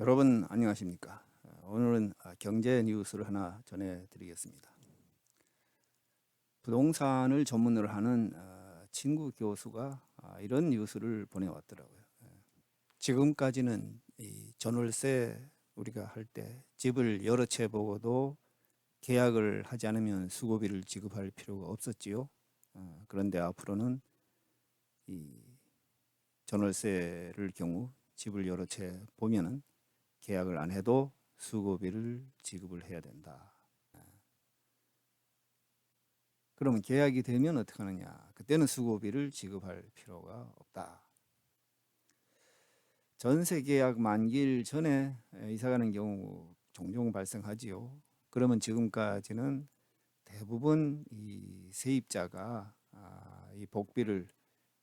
여러분 안녕하십니까? 어, 오늘은 아, 경제 뉴스를 하나 전해드리겠습니다. 부동산을 전문으로 하는 어, 친구 교수가 아, 이런 뉴스를 보내왔더라고요. 예. 지금까지는 이 전월세 우리가 할 때 집을 여러 채 보고도 계약을 하지 않으면 수고비를 지급할 필요가 없었지요. 어, 그런데 앞으로는 이 전월세를 경우 집을 여러 채 보면은 계약을 안 해도 수고비를 지급을 해야 된다. 예. 그러면 계약이 되면 어떻게 하느냐? 그때는 수고비를 지급할 필요가 없다. 전세 계약 만기일 전에 이사 가는 경우 종종 발생하지요. 그러면 지금까지는 대부분 이 세입자가 아, 이 복비를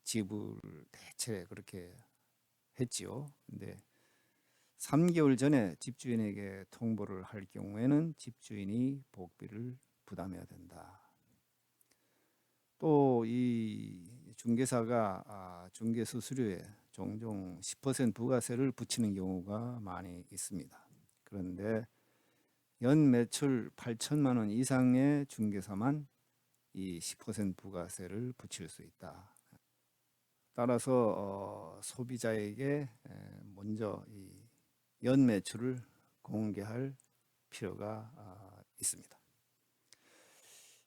지불 대체 그렇게 했지요. 근데 3개월 전에 집주인에게 통보를 할 경우에는 집주인이 복비를 부담해야 된다. 또 이 중개사가 아, 중개 수수료에 종종 10% 부가세를 붙이는 경우가 많이 있습니다. 그런데 연 매출 8천만 원 이상의 중개사만 이 10% 부가세를 붙일 수 있다. 따라서 어, 소비자에게 에, 먼저 이 연 매출을 공개할 필요가 아, 있습니다.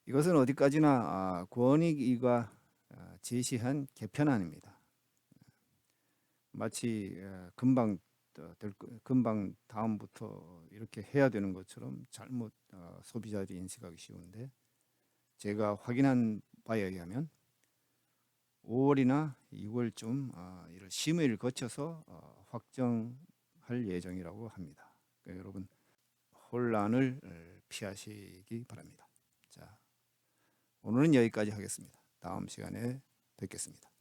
이것은 어디까지나 아, 권익위가 아, 제시한 개편안입니다. 마치 에, 금방 어, 금방 다음부터 이렇게 해야 되는 것처럼 잘못 어, 소비자들이 인식하기 쉬운데 제가 확인한 바에 의하면 5월이나 6월쯤 어, 이를 심의를 거쳐서 어, 확정 할 예정이라고 합니다. 그러니까 여러분 혼란을 어, 피하시기 바랍니다. 자, 오늘은 여기까지 하겠습니다. 다음 시간에 뵙겠습니다.